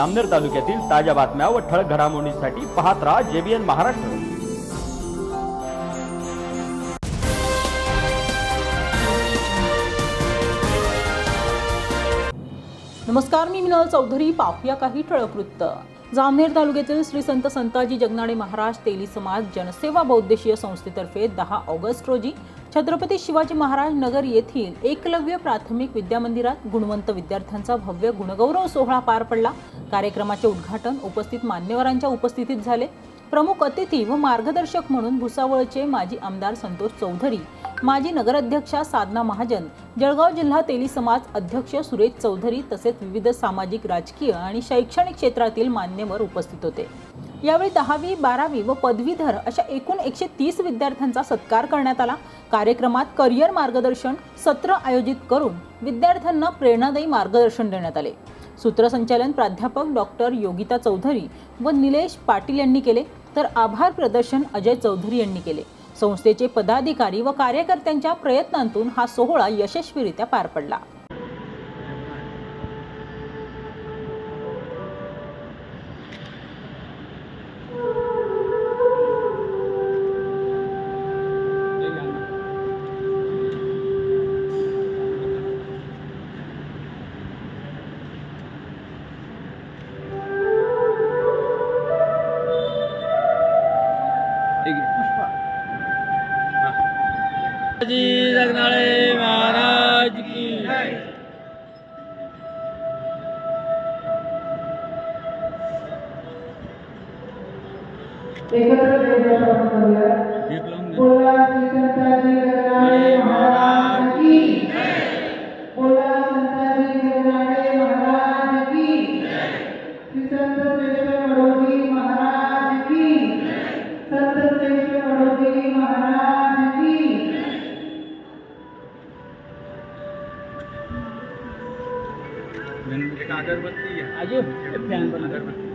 अमनेर तालुक्यातील ताज्या बातम्या व ठळक घडामोडींसाठी पाहत राहा जेबीएन महाराष्ट्र. नमस्कार मी मिनल चौधरी पाहूया काही ठळक वृत्त. जामनेर तालुक्यातील श्री संत संताजी जगनाडे महाराज तेली समाज जनसेवा बौद्देशीय संस्थेतर्फे दहा ऑगस्ट रोजी छत्रपती शिवाजी महाराज नगर येथील एकलव्य प्राथमिक विद्यामंदिरात गुणवंत विद्यार्थ्यांचा भव्य गुणगौरव सोहळा पार पडला. कार्यक्रमाचे उद्घाटन उपस्थित मान्यवरांच्या उपस्थितीत झाले. प्रमुख अतिथी व मार्गदर्शक म्हणून भुसावळचे माजी आमदार संतोष चौधरी माजी नगराध्यक्षा साधना महाजन जळगाव जिल्हा तेली समाज अध्यक्ष सुरेश चौधरी तसेच विविध सामाजिक राजकीय आणि शैक्षणिक क्षेत्रातील मान्यवर उपस्थित होते. यावेळी दहावी बारावी व पदवीधर अशा एकूण एकशे तीस विद्यार्थ्यांचा सत्कार करण्यात आला. कार्यक्रमात करिअर मार्गदर्शन सत्र आयोजित करून विद्यार्थ्यांना प्रेरणादायी मार्गदर्शन देण्यात आले. सूत्रसंचालन प्राध्यापक डॉक्टर योगिता चौधरी व निलेश पाटील यांनी केले तर आभार प्रदर्शन अजय चौधरी यांनी केले. संस्थेचे पदाधिकारी व कार्यकर्त्यांच्या प्रयत्नांतून हा सोहळा यशस्वीरित्या पार पडला. जी जगनाळे अगरबत्ती. अगरबत्ती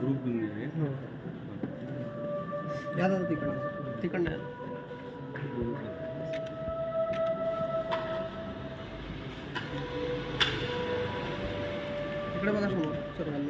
ग्रुप तिकडं तिकडनं. तिकडे बघा समोर सर्वांनी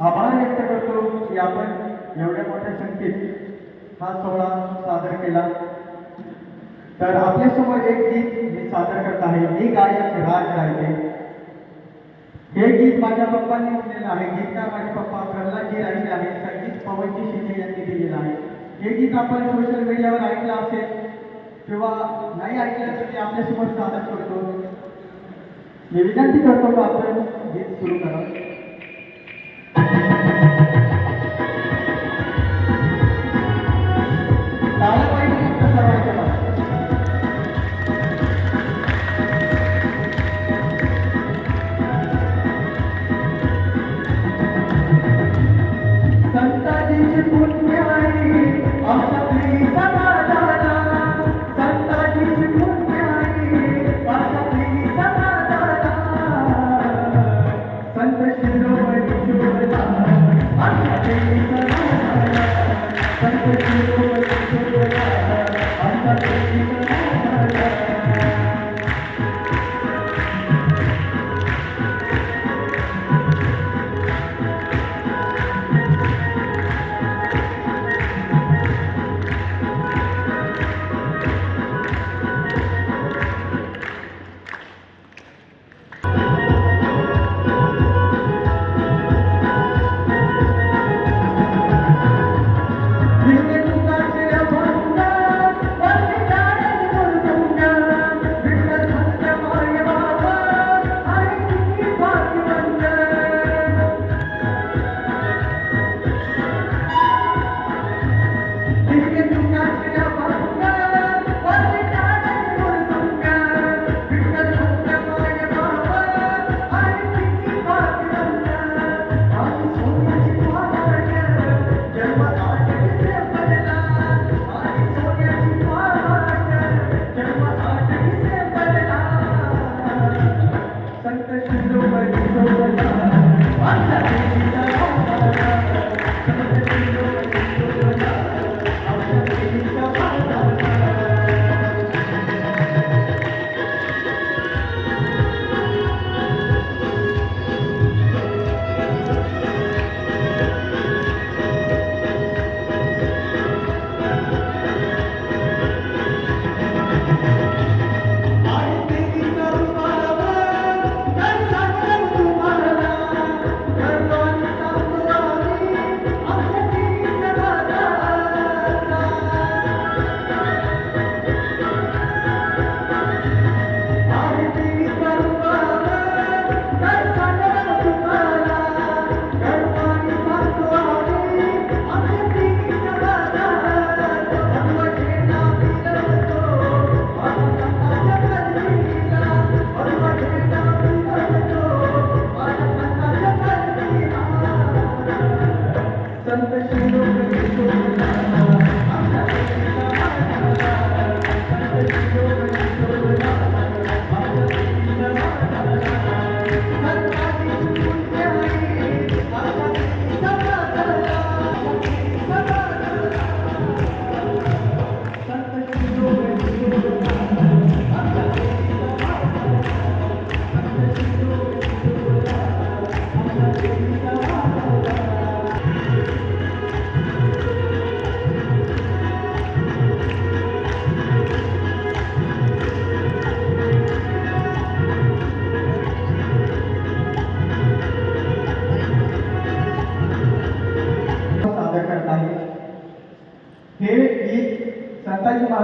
आभार व्यक्त करतो की आपण एवढ्या मोठ्या संख्येत हा सोहळा सादर केला. तर आपल्यासमोर एक गीत मी सादर करत आहे. मी गायक राज राहिले हे गीत माझ्या पप्पांनी लिहिलेलं आहे. गीतकार माझे पप्पा प्रल्हादजी राहिले आहे संगीत पवनजी शिंदे यांनी दिलेलं आहे. हे गीत आपण सोशल मीडियावर ऐकलं असेल किंवा नाही ऐकलं तर ते आपल्यासमोर सादर करतो. मी विनंती करतो का आपण गीत सुरू करा.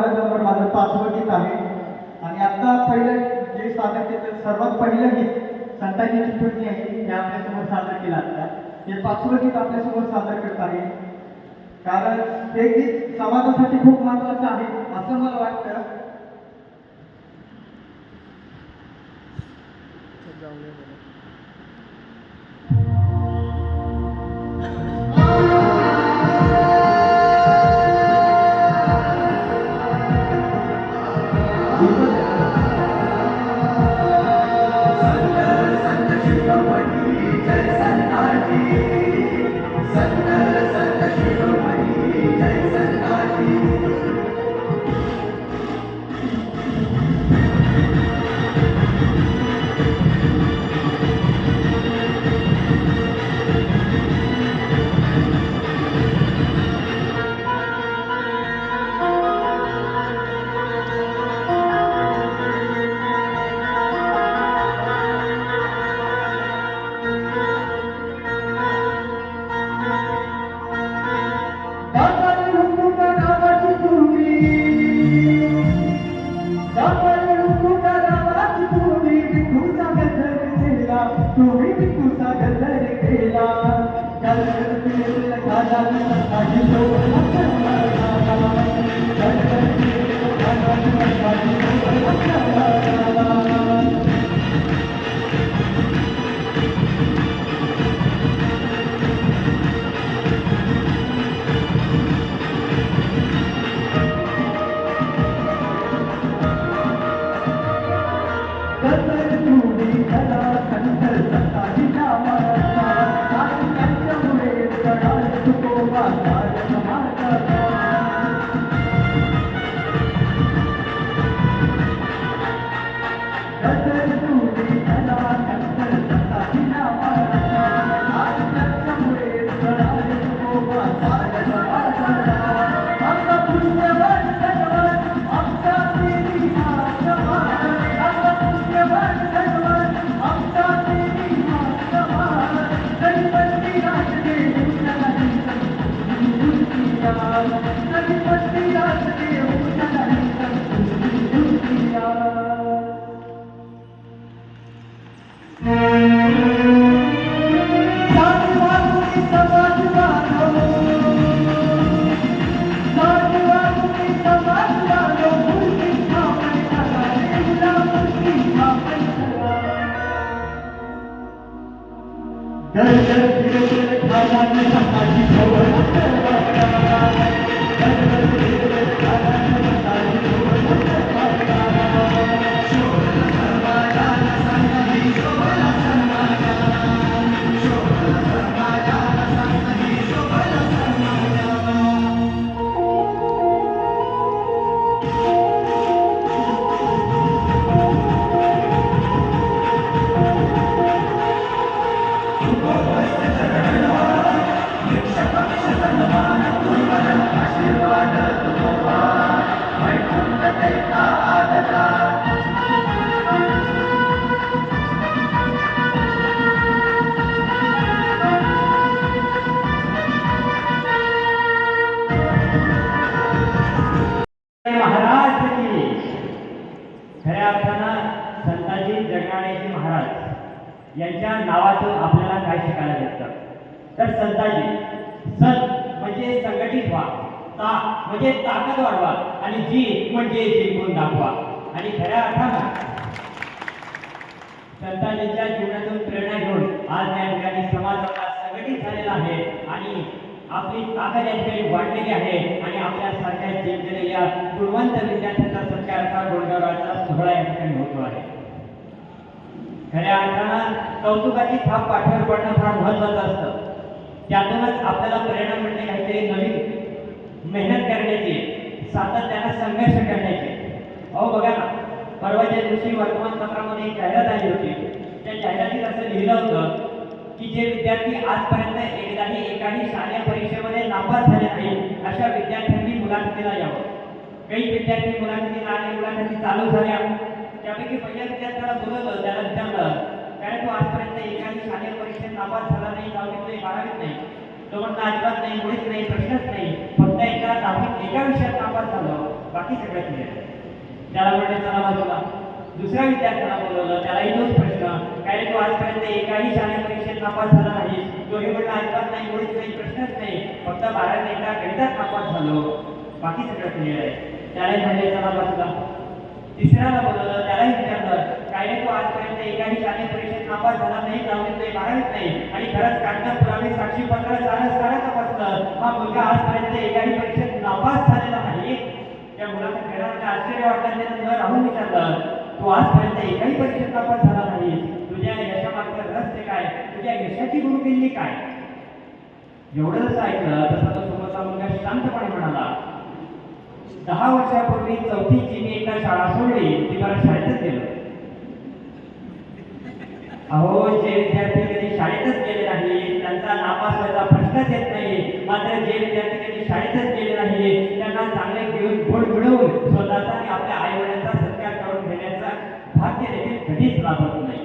संताजी महाराजांवर माझं पाचवं गीत आहे. आणि आता पहिलं जे सादर केलं सर्वात पहिलं गीत संताजी पुण्य आहे हे आपल्यासमोर सादर केलं आता. हे पाचवं गीत आपल्यासमोर सादर करत आहे. कारण हे गीत समाजासाठी खूप महत्वाचं आहे असं मला वाटतं. जाऊया Thank you. Thank you. त्यांच्या नावातून आपल्याला काय शिकायला भेटतं? तर संताजी सत म्हणजे संघटित व्हा ता म्हणजे ताकद वाढवा आणि जी म्हणजे जिंकून दाखवा. आणि खऱ्या अर्थानं संतांच्या जीवनातून प्रेरणा घेऊन आज या ठिकाणी समाज संघटित झालेला आहे आणि आपली ताकद या ठिकाणी वाढलेली आहे आणि आपल्यासारख्या जिंकलेल्या गुणवंत विद्यार्थ्यांचा सत्कारचा गोंडवराचा सोहळा या ठिकाणी होतो आहे. खऱ्या अर्थानं कौतुकाची थाप पाठीवर पडणं फार महत्वाचं असतं. त्यातूनच आपल्याला प्रेरणा मिळते काहीतरी नवीन मेहनत करण्याची सातत्यानं संघर्ष करण्याची. अहो बघा ना परवाच्या दिवशी वर्तमानपत्रामध्ये एक जाहिरात आली होती. त्या जाहिरातीत असं लिहिलं होतं की जे विद्यार्थी आजपर्यंत एकदाही एकाही शालेय परीक्षेमध्ये नापास झाले नाही अशा विद्यार्थ्यांनी मुलाखतीला यावं. काही विद्यार्थी मुलाखतीला आले मुलाखती चालू झाल्या. त्यापैकी पहिल्या विद्यार्थ्याला बोलवलं त्याला विचारलं काय तू आजपर्यंत एकाही शालेय परीक्षेत नापास झाला नाही दहावीत नाही बारावीत नाही? तो म्हणला अजिबात नाही मुळीच नाही प्रश्नच नाही. फक्त एका दहावीत एका विषयात नापास झालो. बाकी सगळं नाही त्याला म्हणले चला बाजूला दुसऱ्या विद्यार्थ्याला बोलवलं त्यालाही तोच प्रश्न काय रे तू आजपर्यंत एकाही शालेय परीक्षेत नापास झाला नाही तोही म्हणला अजिबात नाही मुळीच नाही प्रश्नच नाही. फक्त बारावीत एका गणितात नापास झालो. बाकी सगळं क्लिअर आहे. त्यालाही म्हणले चला बाजूला तिसऱ्याला बोलवलं त्यालाही विचारलं काय रे तू आजपर्यंत एकाही शालेय परीक्षेत नापास झाला नाही दहावीत नाही बारावीत नाही. आणि खरंच कागद पुरावे साक्षी पत्र सारं सारं तपासलं? हा मुलगा आजपर्यंत एकाही परीक्षेत नापास झालेला नाही. त्या मुलाचा घरामध्ये म्हणजे आश्चर्य वाटलं त्यानं न राहून विचारलं तू आजपर्यंत एकाही परीक्षेत नापास झाला नाही. तुझ्या यशामागचं रहस्य काय? तुझ्या यशाची गुरुकिल्ली काय? एवढं जसं ऐकलं तसा तो समोरचा मुलगा शांतपणे म्हणाला दहा वर्षापूर्वी चौथीची मी एकदा शाळा सोडली ती मला अहो जे विद्यार्थी कधी शाळेतच गेले नाही त्यांचा नापास व्हायचा प्रश्नच येत नाही. मात्र जे विद्यार्थी कधी शाळेतच गेले नाही त्यांना चांगले घेऊन गुण मिळवून स्वतःचा आणि आपल्या आई वडिलांचा सत्कार करून घेण्याचा भाग्य देखील कधीच लाभत नाही.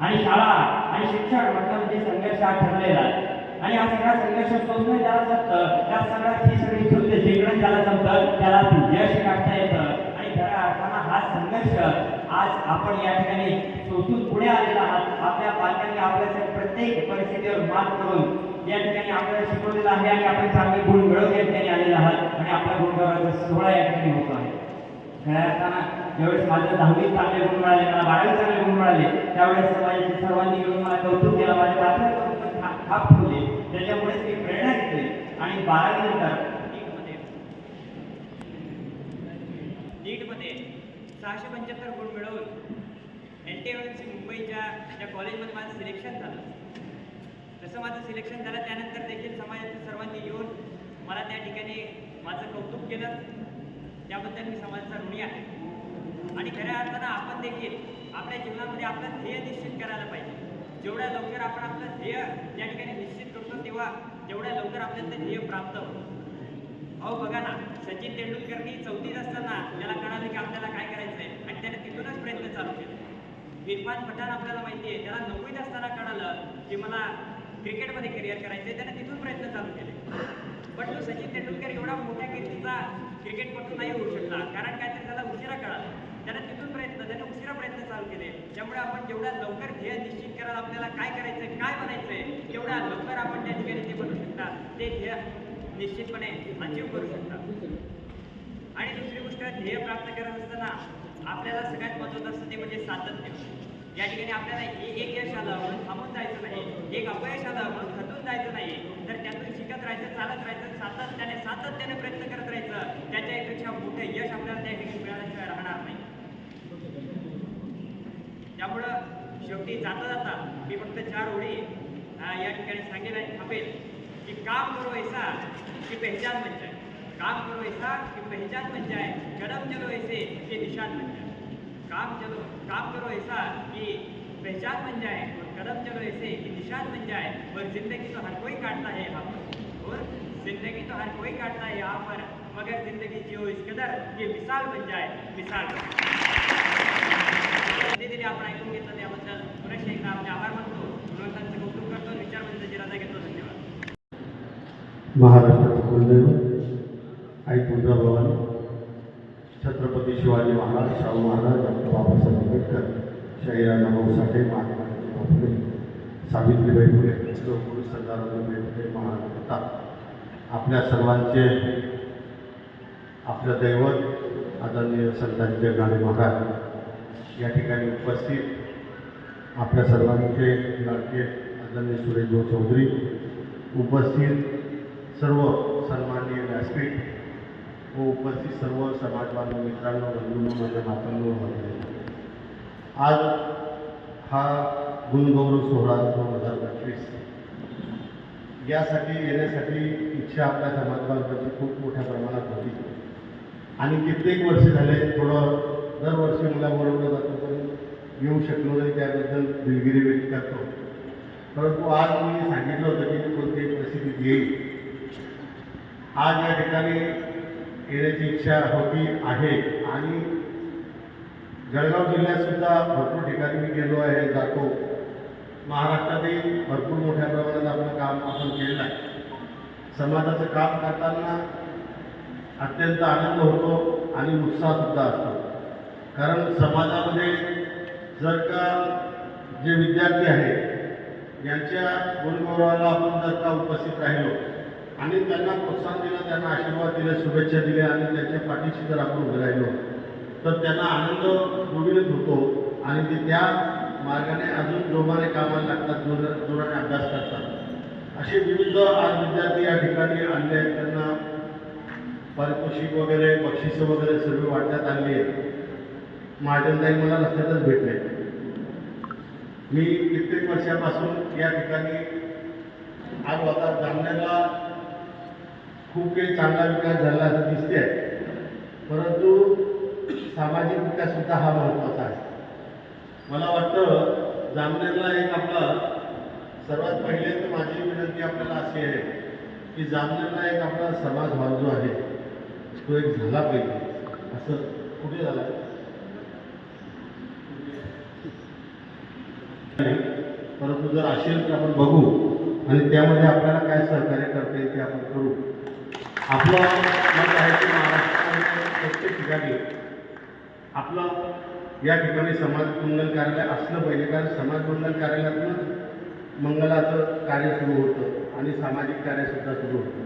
आणि शाळा आणि शिक्षण म्हटलं म्हणजे संघर्ष हा ठरलेला आहे. आणि हा सगळा संघर्ष सोडणं ज्याला जमतं त्या सगळ्यात ही सगळी जिंकणं ज्याला जमतं त्याला यश गाठता येतं. खऱ्या अर्थानं हा संघर्ष आज आपण या ठिकाणी सोसून पुढे आलेला आहात. आपल्या पालकांनी आपल्या प्रत्येक परिस्थितीवर मात करून या ठिकाणी आपल्याला शिकवलेलं आहे आणि आपण चांगले गुण मिळवून या ठिकाणी आलेले आहात. आणि आपल्या गुणगौरवाचा सोहळा या ठिकाणी होतो आहे. खऱ्या अर्थानं ज्यावेळेस माझं दहावीत चांगले गुण मिळाले मला बारावीत चांगले गुण मिळाले त्यावेळेस समाजाचे सर्वांनी येऊन मला कौतुक केलं माझ्या पात्र हात ठेवले त्याच्यामुळेच मी प्रेरणा घेतली. आणि बारावी नंतर नीटमध्ये नीटमध्ये सहाशे पंच्याहत्तर गुण मिळवून N T M M C मुंबईच्या ज्या कॉलेजमध्ये माझं सिलेक्शन झालं. जसं माझं सिलेक्शन झालं त्यानंतर देखील समाजातील सर्वांनी येऊन मला त्या ठिकाणी माझं कौतुक केलं. त्याबद्दल मी समाजाचा ऋणी आहे. आणि खऱ्या अर्थानं आपण देखील आपल्या जीवनामध्ये आपलं ध्येय निश्चित करायला पाहिजे. जेवढ्या लवकर आपण आपलं ध्येय त्या ठिकाणी निश्चित करतो तेव्हा तेवढ्या लवकर आपल्याला ते ध्येय प्राप्त होतं. अहो बघा ना सचिन तेंडुलकरनी चौथीत असताना त्याला कळालं की आपल्याला काय करायचं आहे आणि त्याने तिथूनच प्रयत्न चालू केले. इरफान पठाण आपल्याला माहिती आहे त्याला नववीत असताना कळालं की मला क्रिकेटमध्ये करिअर करायचं आहे त्याने तिथून प्रयत्न चालू केले. पण तो सचिन तेंडुलकर एवढा मोठ्या कीर्तीचा क्रिकेटपटू नाही होऊ शकला कारण काय तर त्याला उशिरा कळालं. त्याने तिथून प्रयत्न त्याने उशिरा प्रयत्न चालू केले. त्यामुळे आपण जेवढ्या लवकर ध्येय निश्चित करायला आपल्याला काय करायचंय काय बनायचंय तेवढ्या लवकर आपण त्या ठिकाणी ते बनवू शकता. ते ध्येय निश्चितपणे अचीव करू शकता आणि दुसरी गोष्ट ध्येय प्राप्त करत असताना आपल्याला सगळ्यात महत्वाचं असतं ते म्हणजे सातत्य. या ठिकाणी आपल्याला एक यश आलं म्हणून थांबून जायचं नाही एक अपयश आलं म्हणून खचून जायचं नाही. तर त्यातून शिकत राहायचं चालत राहायचं सातत्याने सातत्याने प्रयत्न करत राहायचं त्याच्यापेक्षा मोठं यश आपल्याला त्या ठिकाणी मिळाल्याशिवाय राहणार नाही. त्यामुळं शेवटी जाता जाता मी फक्त चार ओळी या ठिकाणी सांगेल आणि थांबेल की काम करो ऐसा की पहचान बन जाए काम करो ऐसा कि पहचान बन जाए कदम चलो ऐसे कि निशान बन जाए काम चलो काम करो ऐसा कि पहचान बन जाए और कदम चलो ऐसे कि निशान बन जाए और ज़िंदगी तो हर कोई काटता है यहाँ पर और ज़िंदगी तो हर कोई काटता है यहाँ पर मगर ज़िंदगी जियो इस कदर ये मिसाल बन जाए मिसाल बन जाए पद्धतीने आपण ऐकून घेतलं त्याबद्दल पुन्हा एकदा महाराष्ट्राचे कुलदैव आई तुळजाभवानी छत्रपती शिवाजी महाराज शाहू महाराज डॉक्टर बाबासाहेब आंबेडकर शाहीर भाऊ साठे महात्मा ज्योतिबा फुले सावित्रीबाई फुले लोकगुरु सरदार वल्लभभाई पटेल महाराज होतात आपल्या सर्वांचे आपलं दैवत आदरणीय संताजी जगनाडे महाराज. या ठिकाणी उपस्थित आपल्या सर्वांचे लाडके आदरणीय सुरेशभाऊ चौधरी. उपस्थित सर्व सन्माननीय व्यासपीठ व उपस्थित सर्व समाजबांधव मित्रांनो बंधूंनो माझ्या मातांनो वगैरे आज हा गुणगौरव सोहळा दोन हजार पंचवीस. यासाठी येण्यासाठी इच्छा आपल्या समाजबांधवांची खूप मोठ्या प्रमाणात होती. आणि कित्येक वर्ष झाले थोडं दरवर्षी मला बोलवलं जातं पण येऊ शकलो नाही त्याबद्दल दिलगिरी व्यक्त करतो. परंतु आज मी सांगितलं होतं की कोणतीही परिस्थिती येईल. आज या ठिकाणी येण्याची इच्छा होती आहे. आणि जळगाव जिल्ह्यातसुद्धा भरपूर ठिकाणी मी गेलो आहे जातो. महाराष्ट्रातही भरपूर मोठ्या प्रमाणात आपलं काम आपण केलेलं आहे. समाजाचं काम करताना अत्यंत आनंद होतो आणि उत्साहसुद्धा असतो. कारण समाजामध्ये जर का जे विद्यार्थी आहेत यांच्या गुणगौरवाला आपण जर का उपस्थित राहिलो आणि त्यांना प्रोत्साहन दिलं त्यांना आशीर्वाद दिले शुभेच्छा दिल्या आणि त्यांच्या पाठीशी जर आपण उभे राहिलो तर त्यांना आनंद दुर्मिळत होतो आणि ते त्या मार्गाने अजून जोमाने कामाला लागतात जोर जोराने अभ्यास करतात. असे विविध आज विद्यार्थी या ठिकाणी आणले आहेत. त्यांना पारितोषिक वगैरे बक्षिसं वगैरे सर्व वाटण्यात आली आहेत. महाजनताई मला रस्त्यातच भेटले. मी कित्येक वर्षापासून या ठिकाणी आज आता जामण्याला खूप काही चांगला विकास झाला असं दिसते आहे परंतु सामाजिक विकास सुद्धा हा महत्त्वाचा आहे. मला वाटतं जामनेरला एक आपला सर्वात पहिले तर माझी विनंती आपल्याला अशी आहे की जामनेरला एक आपला समाज हॉल जो आहे तो एक झाला पाहिजे. असं कुठे झाला? परंतु जर असेल तर आपण बघू आणि त्यामध्ये आपल्याला काय सहकार्य करता येईल ते आपण करू. आपलं मत आहे की महाराष्ट्रामध्ये प्रत्येक ठिकाणी आपलं या ठिकाणी समाज मंगल कार्यालय असलं पाहिजे. कारण समाज मंगल कार्यालयातूनच मंगलाचं कार्य सुरू होतं आणि सामाजिक कार्यसुद्धा सुरू होतं.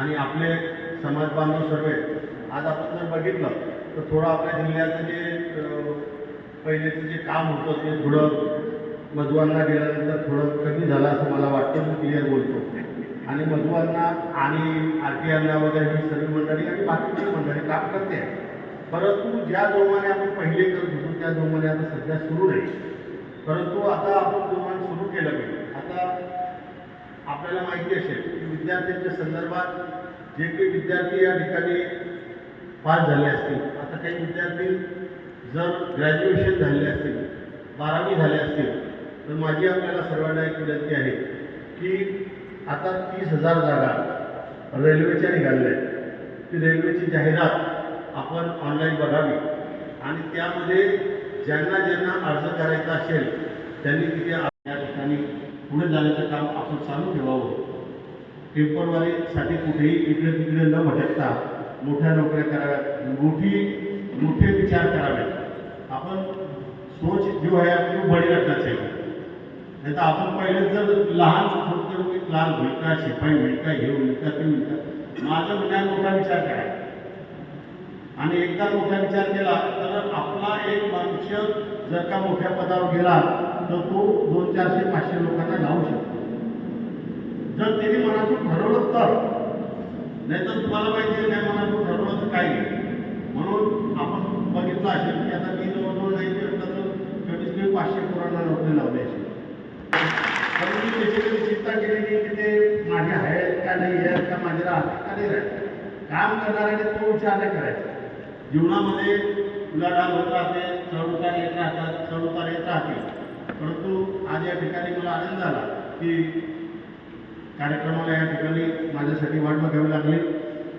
आणि आपले समाज बांधव सर्व आज आपण जर बघितलं तर थोडं आपल्या जिल्ह्याचं जे पहिलेचं जे काम होतं ते थोडं मधुवांना गेल्यानंतर थोडं कमी झालं असं मला वाटतं. मी क्लिअर बोलतो. आणि मधुवांना आणि आर टी वगैरे ही सर्व मंडळी आणि बाकीची मंडळी काम करते आहे. परंतु ज्या जोमाने आपण पहिले करत होतो त्या जोमाने आता सध्या सुरू नाही परंतु आता आपण जोमाने सुरू केलं पाहिजे आता आपल्याला माहिती असेल की विद्यार्थ्यांच्या संदर्भात जे काही विद्यार्थी या ठिकाणी पास झाले असतील आता काही विद्यार्थी जर ग्रॅज्युएशन झालेले असतील बारावी झाले असतील तर माझी आपल्याला सर्वांना एक विनंती आहे की आता तीस हजार जागा रेल्वेच्या निघालेल्या आहेत. ती रेल्वेची जाहिरात आपण ऑनलाईन बघावी. आणि त्यामध्ये ज्यांना ज्यांना अर्ज करायचा असेल त्यांनी तिथे या ठिकाणी पुढे जाण्याचं काम आपण चालू ठेवावं. टेम्पोरवारीसाठी कुठेही इकडे तिकडे न भटकता मोठ्या नोकऱ्या कराव्यात मोठी मोठे विचार करावेत. आपण सोच जो आहे आपली बडी रखना चाहिए नाही तर आपण पहिले जर लहान छोटे मी लहान होईल का शिपाई होईल का हे होईल का ते होईल का माझं म्हणण्यात मोठा विचार करा आणि एकदा मोठा विचार केला तर आपला एक मनुष्य जर का मोठ्या पदावर गेला तर तो दोन चारशे पाचशे लोकांना लावू शकतो. जर त्यांनी मनातून ठरवलं तर. नाही तर तुम्हाला माहिती आहे नाही मनातून ठरवलं तर काय नाही. म्हणून आपण बघितलं असेल की आता मी जवळजवळ नाही तर कमीत कमी पाचशे पोरांना नोकरी लावली असेल पण मी त्याची कधी चिंता केली नाही की ते माझे आहेत का नाही आहेत का माझे राहतात का नाही राहतात काम करणाऱ्याने तो विचार नाही करायचा. जीवनामध्ये उलाढाल होत राहते चढउतार येत राहतात चढउतार येत राहते. परंतु आज या ठिकाणी मला आनंद झाला की कार्यक्रमाला या ठिकाणी माझ्यासाठी वाट बघावी लागली.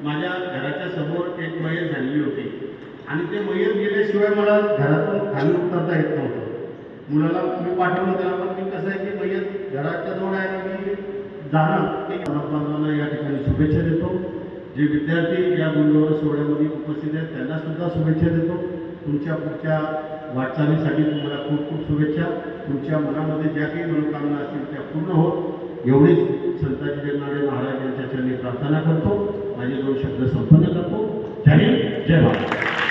माझ्या घराच्या समोर एक मयत झालेली होती. आणि ते मयत गेल्याशिवाय मला घरातून खाली उतरता येत नव्हतं. मुलाला मी पाठवलं त्याला पण कसं आहे की मयत घराच्या जवळ आहे जाणं ते बांधवांना या ठिकाणी शुभेच्छा देतो. जे विद्यार्थी या गुंडवर सोहळ्यामध्ये उपस्थित आहेत त्यांना सुद्धा शुभेच्छा देतो. तुमच्या पुढच्या वाटचालीसाठी तुम्हाला खूप खूप शुभेच्छा. तुमच्या मनामध्ये ज्या काही मनोकामना असतील त्या पूर्ण होत एवढीच संताजी जगनाडे महाराज यांच्या चरणी प्रार्थना करतो. माझे दोन शब्द संपन्न करतो. जय हिंद जय भारत.